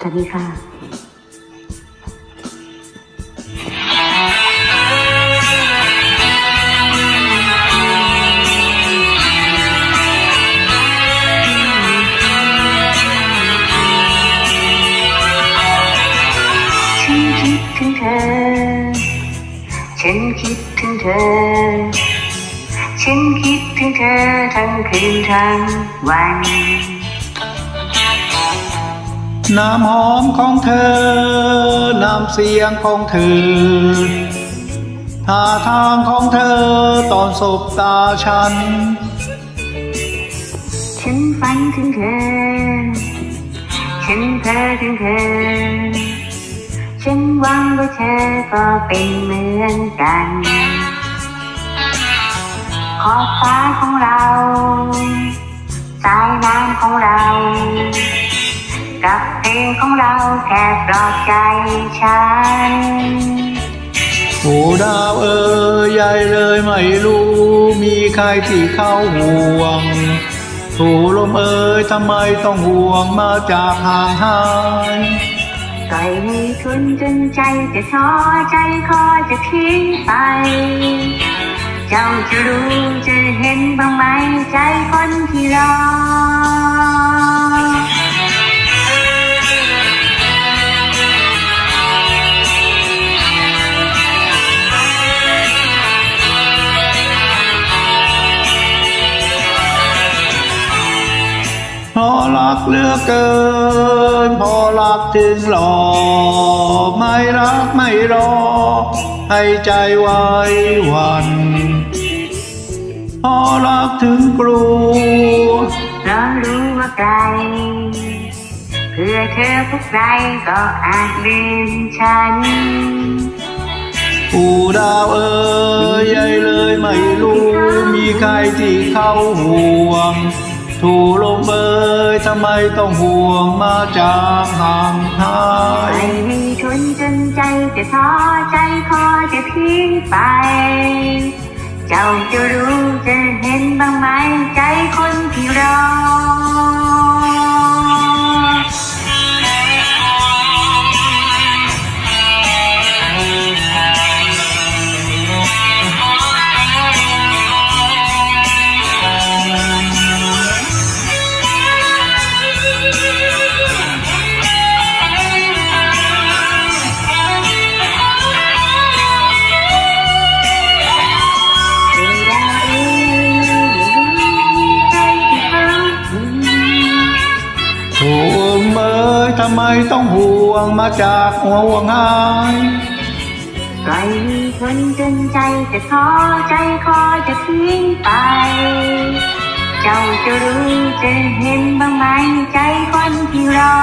สวัสดีค่ะฉันคิดถึงเธอฉันคิดถึงเธอ ฉันคิดถึงเธอทั้งคืนทั้งวัน น้ำหอมของเธอ น้ำเสียงของเธอท่าทางของเธอตอนสบตาฉัน ฉันฝันถึงเธอ ฉันเพ้อถึงเธอ ฉันหวังว่าเธอก็เป็นเหมือนกันขอบฟ้าของเรา สายน้ำของเรา กับเพลงของเราแค่ปลอบใจฉันโอ้ดาวเอ๋ยใหญ่เลยไม่รู้ มีใครที่เข้าห่วงโถูลมเอ๋ยทำไมต้องห่วงมาจากห่างหายปล่อยให้ทุนจนใจจะท้อใจคอจะทิ้งไป เจ้าจะรู้จะเห็นบ้างไหมใจคนที่รอ พอรักเหลือเกิน พอรักถึงหลอไม่รักไม่รอ ให้ใจไว้หวันพอรักถึงกลัวเพราะรู้ว่าไกลเพื่อเธอผู้ใครก็อาจลืมฉันปูดาวเอ๋ยใหญ่เลยไม่รู้ มีใครที่เขาห่วงถูลมเอ๋ย ทำไมต้องห่วงมาจากห่างหายอยให้คนจนใจจะท้อใจคอจะพีไป เจ้าจะรู้จะเห็นบ้างไหมใจ ทำไมต้องห่วงมาจากห่วงหายให้ทนจนใจจะท้อใจคอจะทิ้งไป เจ้าจะรู้จะเห็นบ้างไหมใจคนที่รอ